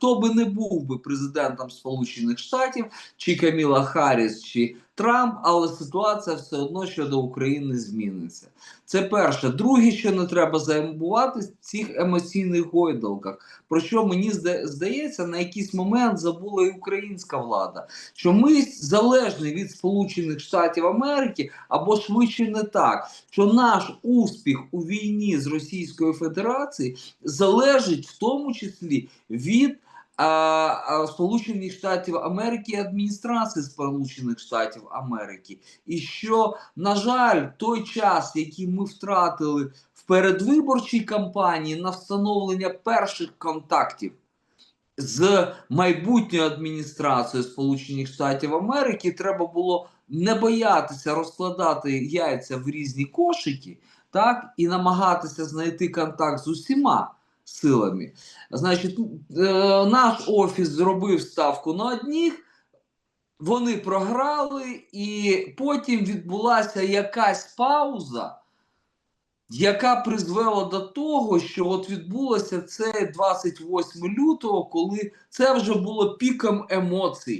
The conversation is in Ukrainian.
хто би не був би президентом Сполучених Штатів, чи Каміла Харріс, чи Трамп, але ситуація все одно щодо України зміниться. Це перше. Друге, що не треба забувати в цих емоційних гойдалках, про що мені здається, на якийсь момент забула і українська влада, що ми залежні від Сполучених Штатів Америки, або швидше не так, що наш успіх у війні з Російською Федерацією залежить в тому числі від Сполучених Штатів Америки адміністрації Сполучених Штатів Америки. І що, на жаль, той час, який ми втратили в передвиборчій кампанії на встановлення перших контактів з майбутньою адміністрацією Сполучених Штатів Америки, треба було не боятися розкладати яйця в різні кошики, так, і намагатися знайти контакт з усіма силами. Значить, е, наш офіс зробив ставку на одних, вони програли, і потім відбулася якась пауза, яка призвела до того, що от відбулося це 28 лютого, коли це вже було піком емоцій.